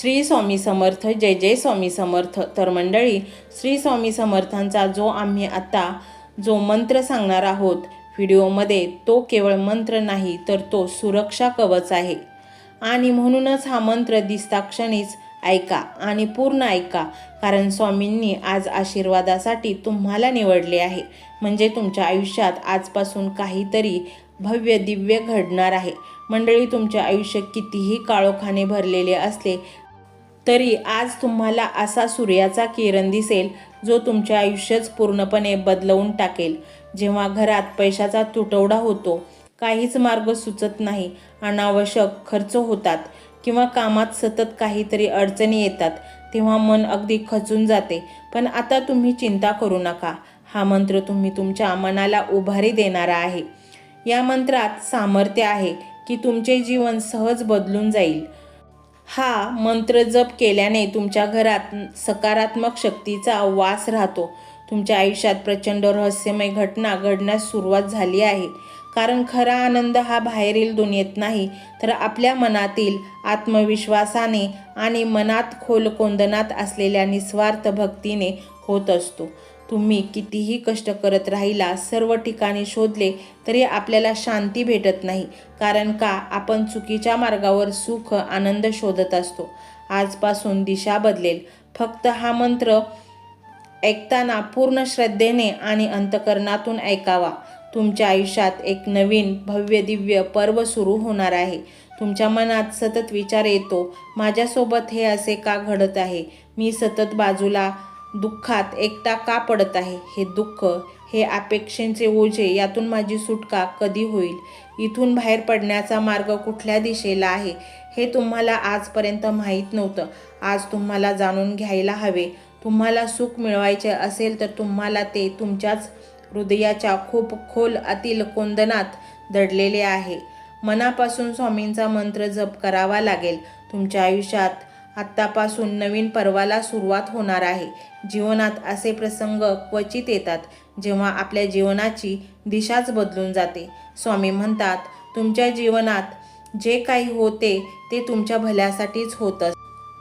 श्री स्वामी समर्थ जय जय स्वामी समर्थ. तर मंडळी श्री स्वामी समर्थांचा जो आम्ही आता जो मंत्र सांगणार आहोत व्हिडिओमध्ये तो केवळ मंत्र नाही तर तो सुरक्षा कवच आहे. आणि म्हणूनच हा मंत्र दिसता क्षणीच ऐका आणि पूर्ण ऐका कारण स्वामींनी आज आशीर्वादासाठी तुम्हाला निवडले आहे. म्हणजे तुमच्या आयुष्यात आजपासून काहीतरी भव्य दिव्य घडणार आहे. मंडळी तुमचे आयुष्य कितीही काळोखाने भरलेले असले तरी आज तुम्हाला असा सूर्याचा किरण दिसेल जो तुमचे आयुष्यच पूर्णपणे बदलवून टाकेल. जेव्हा घरात पैशाचा तुटवडा होतो काहीच मार्ग सुचत नाही अनावश्यक खर्च होतात किंवा कामात सतत काहीतरी अडचणी येतात तेव्हा मन अगदी खचून जाते. पण आता तुम्ही चिंता करू नका. हा मंत्र तुम्ही तुमच्या मनाला उभारी देणारा आहे. या मंत्रात सामर्थ्य आहे की तुमचे जीवन सहज बदलून जाईल. हा मंत्र जप केल्याने तुमच्या घरात सकारात्मक शक्तीचा वास राहतो. तुमच्या आयुष्यात प्रचंड रहस्यमय घटना घडण्यास सुरुवात झाली आहे. कारण खरा आनंद हा बाहेरील दुनियेत नाही तर आपल्या मनातील आत्मविश्वासाने आणि मनात खोल कोंदनात असलेल्या निस्वार्थ भक्तीने होत असतो. तुम्ही कितीही कष्ट करत राहिला सर्व ठिकाणी शोधले तरी आपल्याला शांती भेटत नाही. कारण का? आपण चुकीच्या मार्गावर सुख आनंद शोधत असतो. आजपासून दिशा बदलेल. फक्त हा मंत्र ऐकताना पूर्ण श्रद्धेने आणि अंतकरणातून ऐकावा. तुमच्या आयुष्यात एक नवीन भव्य दिव्य पर्व सुरू होणार आहे. तुमच्या मनात सतत विचार येतो माझ्यासोबत हे असे का घडत आहे? मी सतत बाजूला दुःखात एकटा का पडत आहे? हे दुःख हे अपेक्षेचे ओझे यातून माझी सुटका कधी होईल? इथून बाहेर पडण्याचा मार्ग कुठल्या दिशेला आहे? हे तुम्हाला आजपर्यंत माहीत नव्हतं. आज तुम्हाला जाणून घ्यायला हवे. तुम्हाला सुख मिळवायचे असेल तर तुम्हाला ते तुमच्याच हृदयाच्या खूप खोल आतील कोंदनात दडलेले आहे. मनापासून स्वामींचा मंत्र जप करावा लागेल. तुमच्या आयुष्यात आत्तापासून नवीन पर्वाला सुरुवात होणार आहे. जीवनात असे प्रसंग क्वचित येतात जेव्हा आपल्या जीवनाची दिशाच बदलून जाते. स्वामी म्हणतात तुमच्या जीवनात जे काही होते ते तुमच्या भल्यासाठीच होतं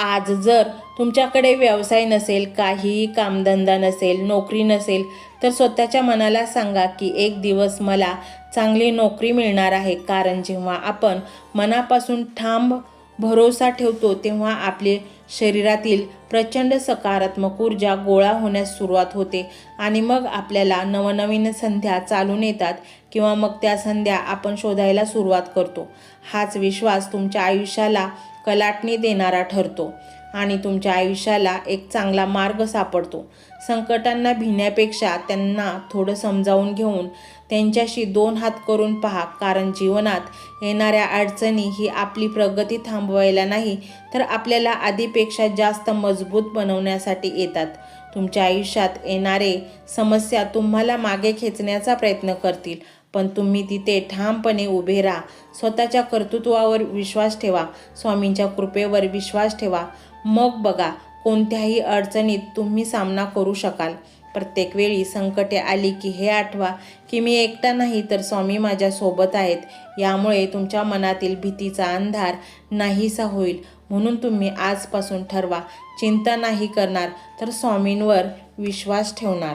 आज जर तुमच्याकडे व्यवसाय नसेल काहीही कामधंदा नसेल नोकरी नसेल तर स्वतःच्या मनाला सांगा की एक दिवस मला चांगली नोकरी मिळणार आहे. कारण जेव्हा आपण मनापासून ठांब भरोसा ठेवतो तेव्हा आपले शरीरातील प्रचंड सकारात्मक ऊर्जा गोळा होण्यास सुरुवात होते आणि मग आपल्याला नवनवीन संध्या चालून येतात किंवा मग त्या संध्या आपण शोधायला सुरुवात करतो. हाच विश्वास तुमच्या आयुष्याला कलाटणी देणारा ठरतो आणि तुमच्या आयुष्याला एक चांगला मार्ग सापडतो. संकटांना भिण्यापेक्षा त्यांना थोडं समजावून घेऊन त्यांच्याशी दोन हात करून पहा कारण जीवनात येणाऱ्या अडचणी ही आपली प्रगती थांबवायला नाही तर आपल्याला आधीपेक्षा जास्त मजबूत बनवण्यासाठी येतात. तुमच्या आयुष्यात येणारे समस्या तुम्हाला मागे खेचण्याचा प्रयत्न करतील पण तुम्ही तिथे ठामपणे उभे राहा. स्वतःच्या कर्तृत्वावर विश्वास ठेवा स्वामींच्या कृपेवर विश्वास ठेवा. मग बघा कोणत्याही अडचणीत तुम्ही सामना करू शकाल. प्रत्येक वेळी संकटे आली की हे आठवा की मी एकटा नाही तर स्वामी माझ्यासोबत आहेत. यामुळे तुमच्या मनातील भीतीचा अंधार नाहीसा होईल. म्हणून तुम्ही आजपासून ठरवा. चिंता नाही करणार तर स्वामींवर विश्वास ठेवणार.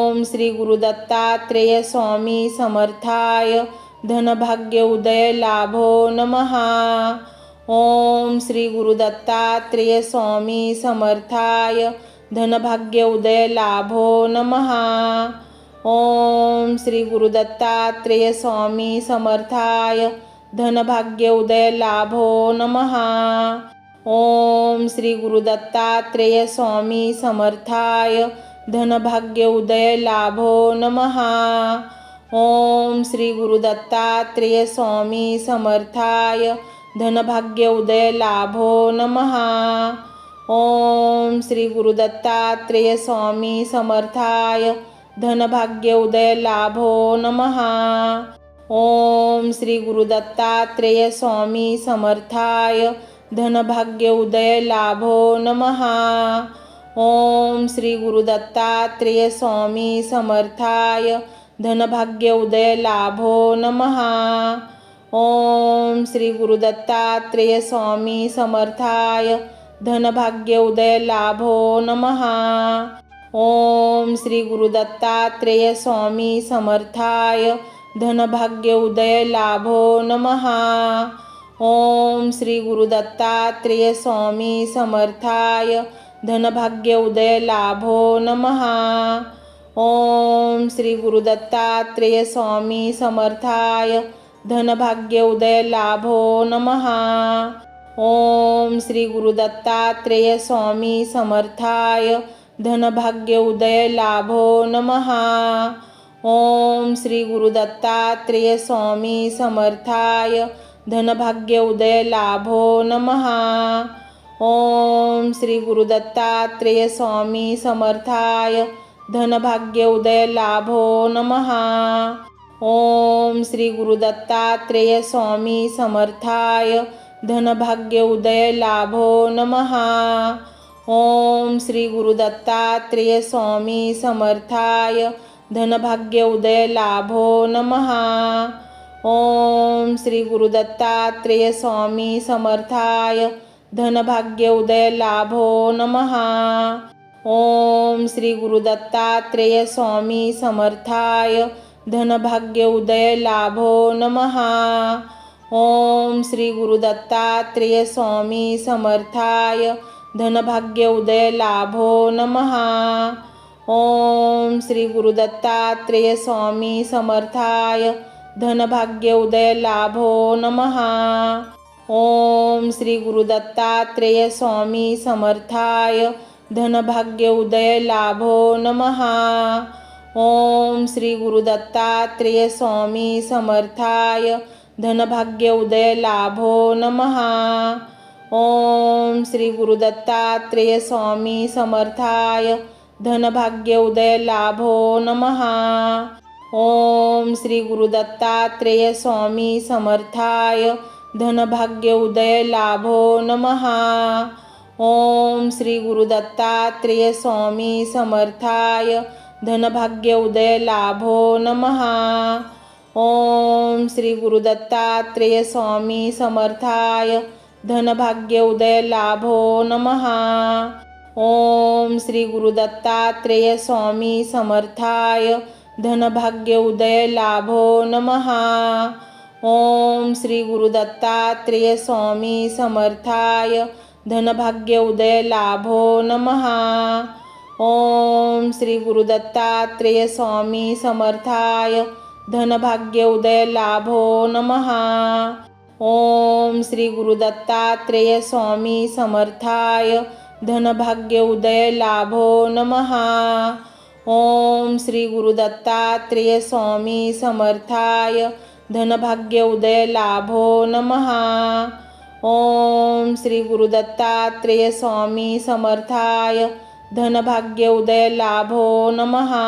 ओम श्री गुरुदत्तात्रेय स्वामी समर्थाय. धनभाग्य उदय लाभो नमहा ओम श्री गुरुदत्तात्रेय स्वामी समर्थाय. धनभाग्य उदय लाभो नमहा ओम श्री गुरुदत्तात्रेय स्वामी समर्थाय. धनभाग्य उदय लाभो नमहा ओम श्री गुरुदत्तात्रेय स्वामी समर्थाय. धनभाग्य उदय लाभो नमहा ओम श्री गुरुदत्तात्रेय स्वामी समर्थाय। धनभाग्य उदय लाभो नमहा ओम श्री गुरुदत्तात्रेय स्वामी समर्थाय। धनभाग्य उदय लाभो नमहा ओम श्री गुरुदत्तात्रेय स्वामी समर्थाय। धनभाग्य उदय लाभो नमहा ओम श्री गुरुदत्तात्रेय स्वामी समर्थाय धनभाग्य उदय लाभो नमहा ओम श्री गुरुदत्तात्रेय स्वामी समर्थाय धनभाग्य उदय लाभो नमहा ओम श्री गुरुदत्तात्रेय स्वामी समर्थाय धनभाग्य उदय लाभो नमहा ओम श्री गुरुदत्तात्रेय स्वामी समर्थाय धनभाग्य उदय लाभो नमहा ओम श्री गुरुदत्तात्रेय स्वामी समर्थाय। धनभाग्य उदय लाभो नमहा ओम श्री गुरुदत्तात्रेय स्वामी समर्थाय। धनभाग्य उदय लाभो नमहा ओम श्री गुरुदत्तात्रेय स्वामी समर्थाय। धनभाग्य उदय लाभो नमहा ओम श्री गुरुदत्तात्रेय स्वामी समर्थाय धनभाग्य उदय लाभो नमहा ओम श्री गुरुदत्तात्रेय स्वामी समर्थाय धनभाग्य उदय लाभो नमहा ओम श्री गुरुदत्तात्रेय स्वामी समर्थाय धनभाग्य उदय लाभो नमहा ओम श्री गुरुदत्तात्रेय स्वामी समर्थाय धनभाग्य उदय लाभो नमहा ओम श्री गुरुदत्तात्रेय स्वामी समर्थाय। धनभाग्य उदय लाभो नमहा ओम श्री गुरुदत्तात्रेय स्वामी समर्थाय। धनभाग्य उदय लाभो नमहा ओम श्री गुरुदत्तात्रेय स्वामी समर्थाय। धनभाग्य उदय लाभो नमहा ओम श्री गुरुदत्तात्रेय स्वामी समर्थाय धनभाग्य उदय लाभो नमहा ओम श्री गुरुदत्तात्रेय स्वामी समर्थाय धनभाग्य उदय लाभो नमहा ओम श्री गुरुदत्तात्रेय स्वामी समर्थाय धनभाग्य उदय लाभो नमहा ओम श्री गुरुदत्तात्रेय स्वामी समर्थाय धनभाग्य उदय लाभो नमहा ओम श्री गुरुदत्तात्रेय स्वामी समर्थाय। धनभाग्य उदय लाभो नमहा ओम श्री गुरुदत्तात्रेय स्वामी समर्थाय। धनभाग्य उदय लाभो नमहा ओम श्री गुरुदत्तात्रेय स्वामी समर्थाय। धनभाग्य उदय लाभो नमहा ओम श्री गुरुदत्तात्रेय स्वामी समर्थाय. धनभाग्य उदय लाभो नमहा ओम श्री गुरुदत्तात्रेय स्वामी समर्थाय. धनभाग्य उदय लाभो नमहा ओम श्री गुरुदत्तात्रेय स्वामी समर्थाय. धनभाग्य उदय लाभो नमहा ओम श्री गुरुदत्तात्रेय स्वामी समर्थाय. धनभाग्य उदय लाभो नमहा ओम श्री गुरुदत्तात्रेय स्वामी समर्थाय। धनभाग्य उदय लाभो नमहा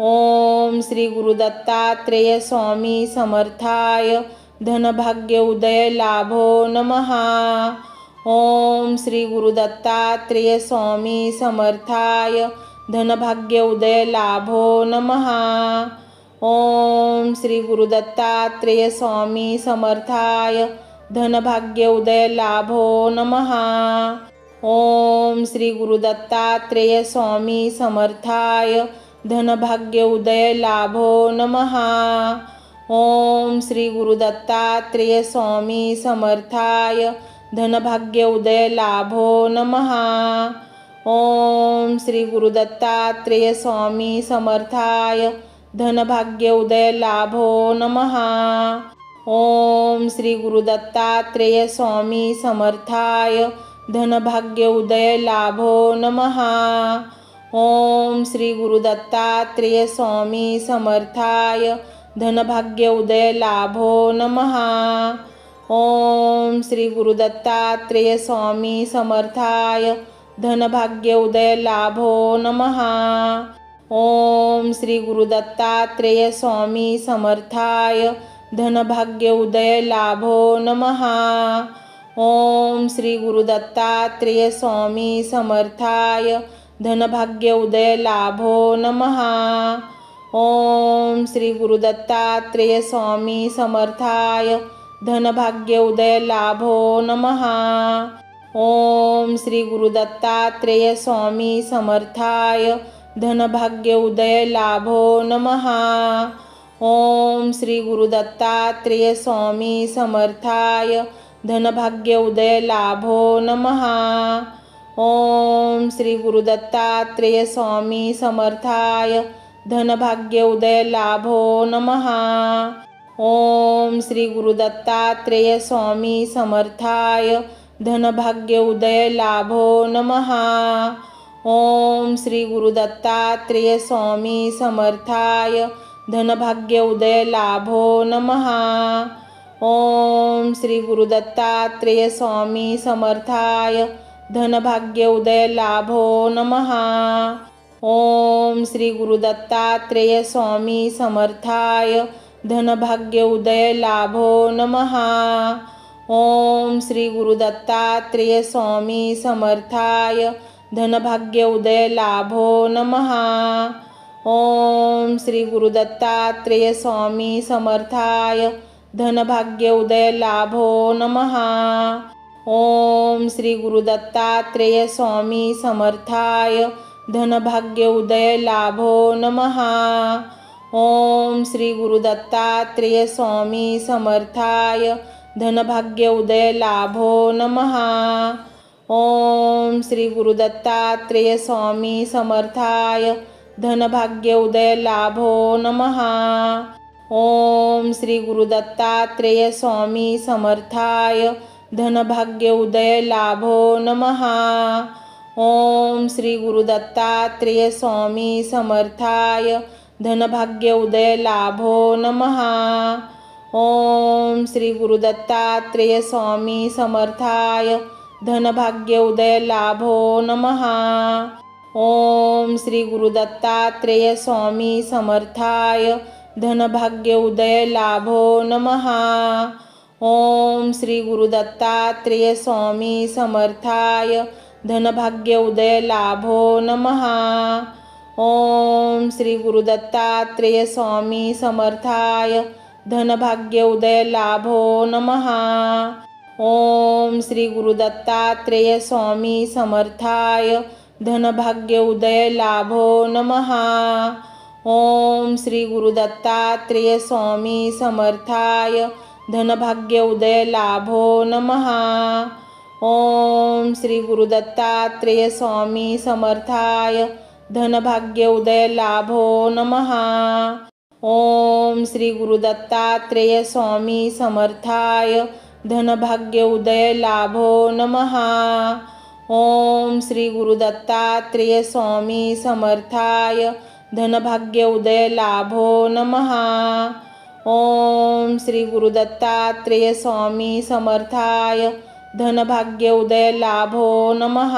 ओम श्री गुरुदत्तात्रेय स्वामी समर्थाय। धनभाग्य उदय लाभो नमहा ओम श्री गुरुदत्तात्रेय स्वामी समर्थाय। धनभाग्य उदय लाभो नमः। ओम श्री गुरुदत्तात्रेय स्वामी समर्थाय. धनभाग्य उदय लाभो नमः. ओम श्री गुरुदत्तात्रेय स्वामी समर्थाय. धनभाग्य उदय लाभो नमः. ओम श्री गुरुदत्तात्रेय स्वामी समर्थाय. धनभाग्य उदय लाभो नमः. ओम श्री गुरुदत्तात्रेय स्वामी समर्थाय. धनभाग्य उदय लाभो नमः। ओम श्री गुरुदत्तात्रेय स्वामी समर्थाय। धनभाग्य उदय लाभो नमः। ओम श्री गुरुदत्तात्रेय स्वामी समर्थाय। धनभाग्य उदय लाभो नमः। ओम श्री गुरुदत्तात्रेय स्वामी समर्थाय। धनभाग्य उदय लाभो नमः। ओम श्री गुरुदत्तात्रेय स्वामी समर्थाय धनभाग्य उदय लाभो नमः। ओम श्री गुरुदत्तात्रेय स्वामी समर्थाय धनभाग्य उदय लाभो नमः। ओम श्री गुरुदत्तात्रेय स्वामी समर्थाय धनभाग्य उदय लाभो नमः। ओम श्री गुरुदत्तात्रेय स्वामी समर्थाय धनभाग्य उदय लाभो नमः ओम श्री गुरुदत्तात्रेय स्वामी समर्थाय. धनभाग्य उदय लाभो नमः ओम श्री गुरुदत्तात्रेय स्वामी समर्थाय. धनभाग्य उदय लाभो नमः ओम श्री गुरुदत्तात्रेय स्वामी समर्थाय. धनभाग्य उदय लाभो नमः ओम श्री गुरुदत्तात्रेय स्वामी समर्थाय. धनभाग्य उदय लाभो नमः. ओम श्री गुरुदत्तात्रेय स्वामी समर्थाय. धनभाग्य उदय लाभो नमः. ओम श्री गुरुदत्तात्रेय स्वामी समर्थाय. धनभाग्य उदय लाभो नमः. ओम श्री गुरुदत्तात्रेय स्वामी समर्थाय. धनभाग्य उदय लाभो नमः। ओम श्री गुरुदत्तात्रेय स्वामी समर्थाय। धनभाग्य उदय लाभो नमः। ओम श्री गुरुदत्तात्रेय स्वामी समर्थाय। धनभाग्य उदय लाभो नमः। ओम श्री गुरुदत्तात्रेय स्वामी समर्थाय। धनभाग्य उदय लाभो नमः। ओम श्री गुरुदत्तात्रेय स्वामी समर्थाय धनभाग्य उदय लाभो नमः। ओम श्री गुरुदत्तात्रेय स्वामी समर्थाय धनभाग्य उदय लाभो नमः। ओम श्री गुरुदत्तात्रेय स्वामी समर्थाय धनभाग्य उदय लाभो नमः। ओम श्री गुरुदत्तात्रेय स्वामी समर्थाय धनभाग्य उदय लाभो नमः। ओम श्री गुरुदत्तात्रेय स्वामी समर्थाय। धनभाग्य उदय लाभो नमः। ओम श्री गुरुदत्तात्रेय स्वामी समर्थाय। धनभाग्य उदय लाभो नमः। ओम श्री गुरुदत्तात्रेय स्वामी समर्थाय। धनभाग्य उदय लाभो नमः। ओम श्री गुरुदत्तात्रेय स्वामी समर्थाय धनभाग्य उदय लाभो नमः। ओम श्री गुरुदत्तात्रेय स्वामी समर्थाय धनभाग्य उदय लाभो नमः। ओम श्री गुरुदत्तात्रेय स्वामी समर्थाय धनभाग्य उदय लाभो नमः। ओम श्री गुरुदत्तात्रेय स्वामी समर्थाय धनभाग्य उदय लाभो नमः ओम श्री गुरुदत्तात्रेय स्वामी समर्थाय. धनभाग्य उदय लाभो नमः ओम श्री गुरुदत्तात्रेय स्वामी समर्थाय. धनभाग्य उदय लाभो नमः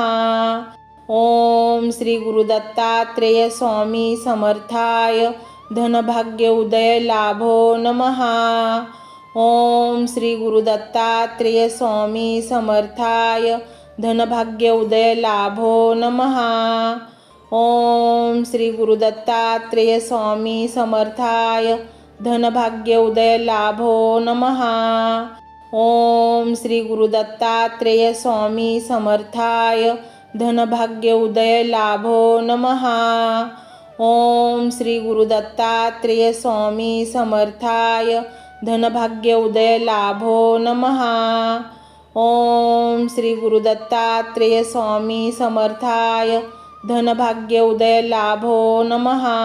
ओम श्री गुरुदत्तात्रेय स्वामी समर्थाय. धनभाग्य उदय लाभो नमः ओम श्री गुरुदत्तात्रेय स्वामी समर्थाय. धनभाग्य उदय लाभो नमः. ओम श्री गुरुदत्तात्रेय स्वामी समर्थाय. धनभाग्य उदय लाभो नमहा ओम श्री गुरुदत्तात्रेय स्वामी समर्थाय. धनभाग्य उदय लाभो नमहा ओम श्री गुरुदत्तात्रेय स्वामी समर्थाय. धनभाग्य उदय लाभो नमहा ओम श्री गुरुदत्तात्रेय स्वामी समर्थाय। धनभाग्य उदय लाभो नमहा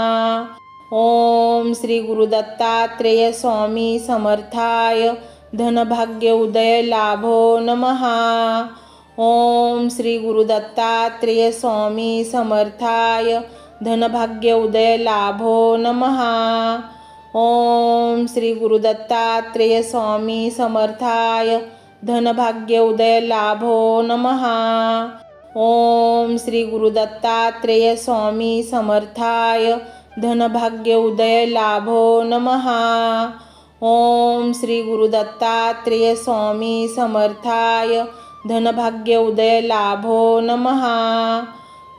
ओम श्री गुरुदत्तात्रेय स्वामी समर्थाय। धनभाग्य उदय लाभो नमहा ओम श्री गुरुदत्तात्रेय स्वामी समर्थाय। धनभाग्य उदय लाभो नमहा ओम श्री गुरुदत्तात्रेय स्वामी समर्थाय धनभाग्य उदय लाभो नमहा ओम श्री गुरुदत्तात्रेय स्वामी समर्थाय धनभाग्य उदय लाभो नमहा ओम श्री गुरुदत्तात्रेय स्वामी समर्थाय धनभाग्य उदय लाभो नमहा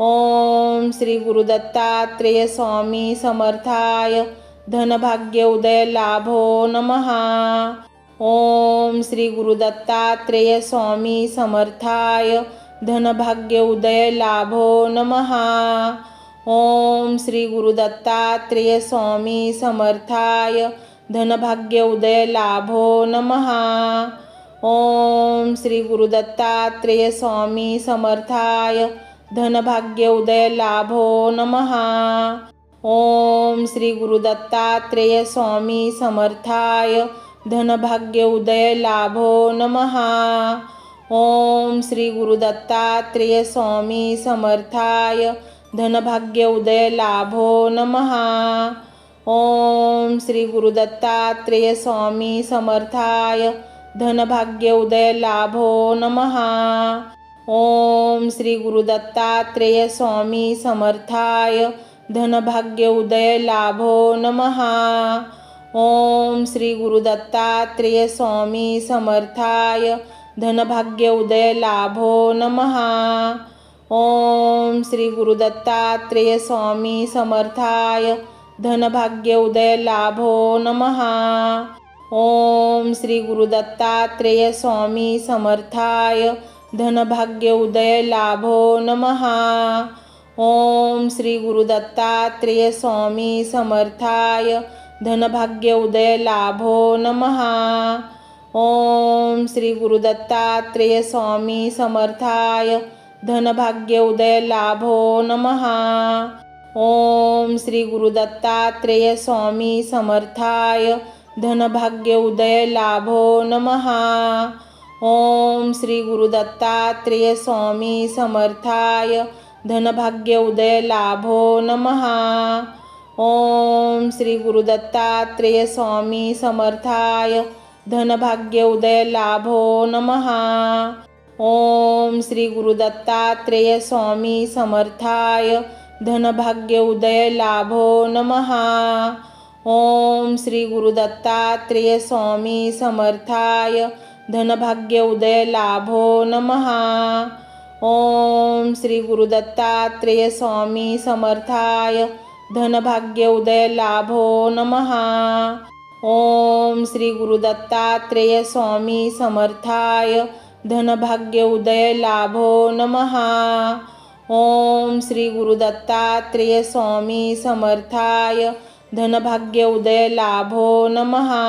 ओम श्री गुरुदत्तात्रेय स्वामी समर्थाय धनभाग्य उदय लाभो नमहा ओम श्री गुरुदत्तात्रेय स्वामी समर्थाय। धनभाग्य उदय लाभो नमहा ओम श्री गुरुदत्तात्रेय स्वामी समर्थाय। धनभाग्य उदय लाभो नमहा ओम श्री गुरुदत्तात्रेय स्वामी समर्थाय। धनभाग्य उदय लाभो नमहा ओम श्री गुरुदत्तात्रेय स्वामी समर्थाय धनभाग्य उदय लाभो नमहा ओम श्री गुरुदत्तात्रेय स्वामी समर्थाय धनभाग्य उदय लाभो नमहा ओम श्री गुरुदत्तात्रेय स्वामी समर्थाय धनभाग्य उदय लाभो नमहा ओम श्री गुरुदत्तात्रेय स्वामी समर्थाय धनभाग्य उदय लाभो नमहा ओम श्री गुरुदत्तात्रेय स्वामी समर्थाय। धनभाग्य उदय लाभो नमहा ओम श्री गुरुदत्तात्रेय स्वामी समर्थाय। धनभाग्य उदय लाभो नमहा ओम श्री गुरुदत्तात्रेय स्वामी समर्थाय। धनभाग्य उदय लाभो नमहा ओम श्री गुरुदत्तात्रेय स्वामी समर्थाय. धनभाग्य उदय लाभो नमहा ओम श्री गुरुदत्तात्रेय स्वामी समर्थाय. धनभाग्य उदय लाभो नमहा ओम श्री गुरुदत्तात्रेय स्वामी समर्थाय. धनभाग्य उदय लाभो नमहा ओम श्री गुरुदत्तात्रेय स्वामी समर्थाय. धनभाग्य उदय लाभो नमहा ओम श्री गुरुदत्तात्रेय स्वामी समर्थाय। धनभाग्य उदय लाभो नमहा ओम श्री गुरुदत्तात्रेय स्वामी समर्थाय। धनभाग्य उदय लाभो नमहा ओम श्री गुरुदत्तात्रेय स्वामी समर्थाय। धनभाग्य उदय लाभो नमहा ओम श्री गुरुदत्तात्रेय स्वामी समर्थाय धनभाग्य उदय लाभो नमहा ओम श्री गुरुदत्तात्रेय स्वामी समर्थाय धनभाग्य उदय लाभो नमहा ओम श्री गुरुदत्तात्रेय स्वामी समर्थाय धनभाग्य उदय लाभो नमहा